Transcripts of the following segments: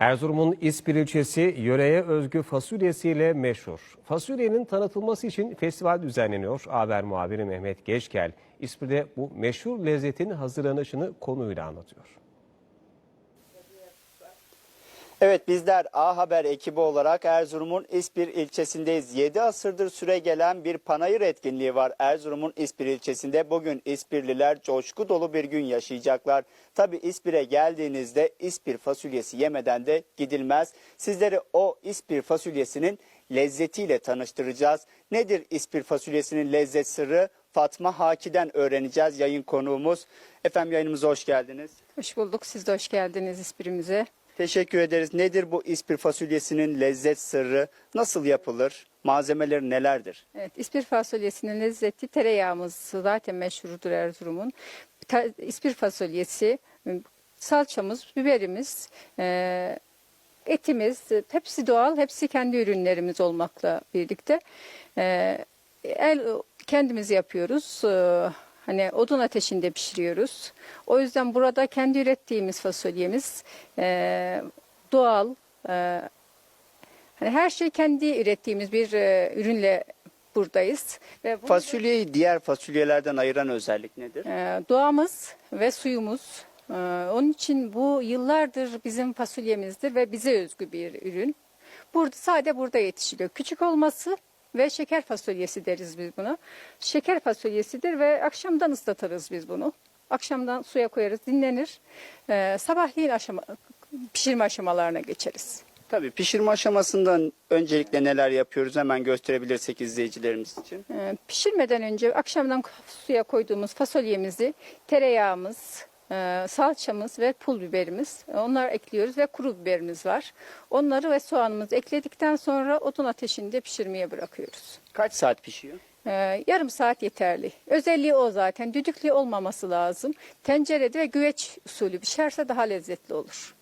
Erzurum'un İspir ilçesi yöreye özgü fasulyesiyle meşhur. Fasulyenin tanıtılması için festival düzenleniyor. Haber muhabiri Mehmet Geçkel, İspir'de bu meşhur lezzetin hazırlanışını konuyla anlatıyor. Evet bizler A Haber ekibi olarak Erzurum'un İspir ilçesindeyiz. 7 asırdır süre gelen bir panayır etkinliği var Erzurum'un İspir ilçesinde. Bugün İspirliler coşku dolu bir gün yaşayacaklar. Tabi İspir'e geldiğinizde İspir fasulyesi yemeden de gidilmez. Sizleri o İspir fasulyesinin lezzetiyle tanıştıracağız. Nedir İspir fasulyesinin lezzet sırrı? Fatma Haki'den öğreneceğiz yayın konuğumuz. Efendim yayınımıza hoş geldiniz. Hoş bulduk. Siz de hoş geldiniz İspirimize. Teşekkür ederiz. Nedir bu ispir fasulyesinin lezzet sırrı? Nasıl yapılır? Malzemeleri nelerdir? Evet, İspir fasulyesinin lezzeti tereyağımız zaten meşhurdur Erzurum'un. İspir fasulyesi, salçamız, biberimiz, e, etimiz, hepsi doğal, hepsi kendi ürünlerimiz olmakla birlikte. E, el kendimiz yapıyoruz. E, Hani odun ateşinde pişiriyoruz. O yüzden burada kendi ürettiğimiz fasulyemiz e, doğal, e, Hani her şey kendi ürettiğimiz bir e, ürünle buradayız. Ve Fasulyeyi diğer fasulyelerden ayıran özellik nedir? e, doğamız ve suyumuz. E, onun için bu yıllardır bizim fasulyemizdir ve bize özgü bir ürün. Burada sade burada yetişiliyor. Küçük olması ve şeker fasulyesi deriz biz buna. Şeker fasulyesidir ve akşamdan ıslatırız biz bunu. Akşamdan suya koyarız, dinlenir. E, sabahleyin aşama, pişirme aşamalarına geçeriz. Tabii pişirme aşamasından öncelikle neler yapıyoruz hemen gösterebilirsek izleyicilerimiz için. Ee, Pişirmeden önce akşamdan suya koyduğumuz fasulyemizi, tereyağımız, e, salçamız ve pul biberimiz onlar ekliyoruz ve kuru biberimiz var. Onları ve soğanımızı ekledikten sonra odun ateşinde pişirmeye bırakıyoruz. Kaç saat pişiyor? Ee, Yarım saat yeterli. Özelliği o zaten. Düdüklü olmaması lazım. Tencerede ve güveç usulü pişerse daha lezzetli olur.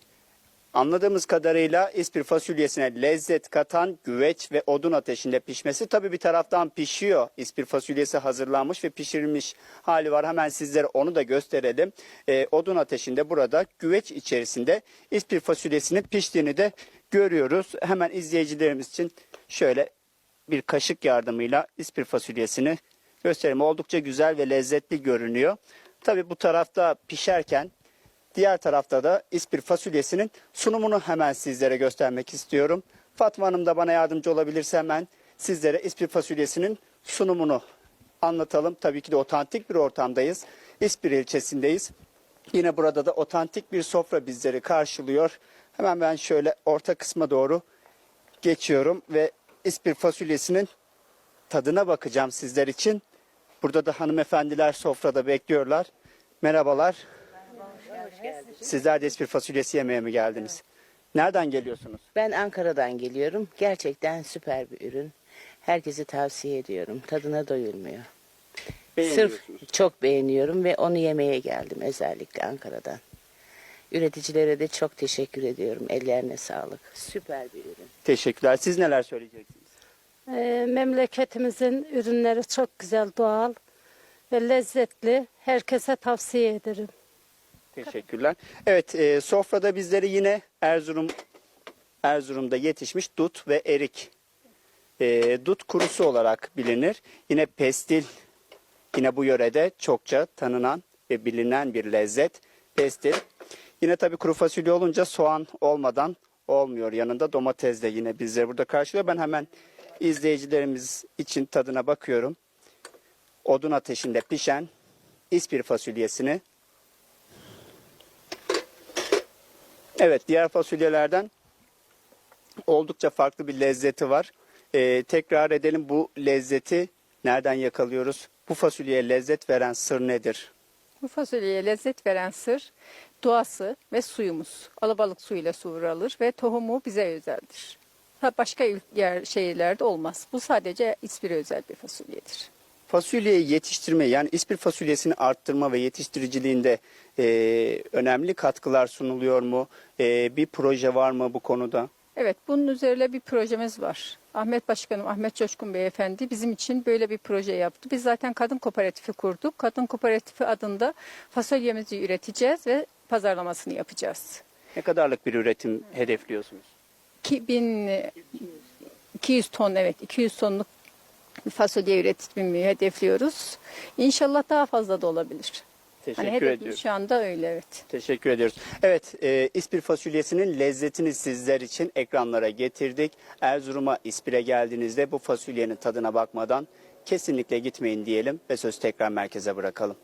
Anladığımız kadarıyla ispir fasulyesine lezzet katan güveç ve odun ateşinde pişmesi tabii bir taraftan pişiyor. İspir fasulyesi hazırlanmış ve pişirilmiş hali var. Hemen sizlere onu da gösterelim. Ee, odun ateşinde burada güveç içerisinde ispir fasulyesinin piştiğini de görüyoruz. Hemen izleyicilerimiz için şöyle bir kaşık yardımıyla ispir fasulyesini göstereyim. Oldukça güzel ve lezzetli görünüyor. Tabii bu tarafta pişerken Diğer tarafta da ispir fasulyesinin sunumunu hemen sizlere göstermek istiyorum. Fatma Hanım da bana yardımcı olabilirse hemen sizlere ispir fasulyesinin sunumunu anlatalım. Tabii ki de otantik bir ortamdayız. İspir ilçesindeyiz. Yine burada da otantik bir sofra bizleri karşılıyor. Hemen ben şöyle orta kısma doğru geçiyorum ve ispir fasulyesinin tadına bakacağım sizler için. Burada da hanımefendiler sofrada bekliyorlar. Merhabalar. Sizler de ispir fasulyesi yemeye mi geldiniz? Nereden geliyorsunuz? Ben Ankara'dan geliyorum. Gerçekten süper bir ürün. Herkese tavsiye ediyorum. Tadına doyulmuyor. Beğeniyorsunuz. Sırf çok beğeniyorum ve onu yemeye geldim özellikle Ankara'dan. Üreticilere de çok teşekkür ediyorum. Ellerine sağlık. Süper bir ürün. Teşekkürler. Siz neler söyleyeceksiniz? Ee, memleketimizin ürünleri çok güzel, doğal ve lezzetli. Herkese tavsiye ederim. Teşekkürler. Evet, e, sofrada bizleri yine Erzurum Erzurum'da yetişmiş dut ve erik. E, dut kurusu olarak bilinir. Yine pestil yine bu yörede çokça tanınan ve bilinen bir lezzet. Pestil. Yine tabii kuru fasulye olunca soğan olmadan olmuyor. Yanında domates de yine bizleri burada karşılıyor. Ben hemen izleyicilerimiz için tadına bakıyorum. Odun ateşinde pişen ispir fasulyesini Evet diğer fasulyelerden oldukça farklı bir lezzeti var. Ee, tekrar edelim bu lezzeti nereden yakalıyoruz? Bu fasulyeye lezzet veren sır nedir? Bu fasulyeye lezzet veren sır doğası ve suyumuz. Alabalık suyuyla suvralır ve tohumu bize özeldir. Başka yer şehirlerde olmaz. Bu sadece İspir'e özel bir fasulyedir. Fasulyeyi yetiştirme yani ispir fasulyesini arttırma ve yetiştiriciliğinde e, önemli katkılar sunuluyor mu? E, bir proje var mı bu konuda? Evet, bunun üzerine bir projemiz var. Ahmet Başkanım, Ahmet Coşkun Beyefendi bizim için böyle bir proje yaptı. Biz zaten kadın kooperatifi kurduk. Kadın kooperatifi adında fasulyemizi üreteceğiz ve pazarlamasını yapacağız. Ne kadarlık bir üretim hedefliyorsunuz? 2200 ton evet 200 tonluk fasulye üretimini hedefliyoruz. İnşallah daha fazla da olabilir. Teşekkür Hani ediyorum. şu anda öyle evet. Teşekkür ediyoruz. Evet, e, İspir fasulyesinin lezzetini sizler için ekranlara getirdik. Erzurum'a İspir'e geldiğinizde bu fasulyenin tadına bakmadan kesinlikle gitmeyin diyelim ve söz tekrar merkeze bırakalım.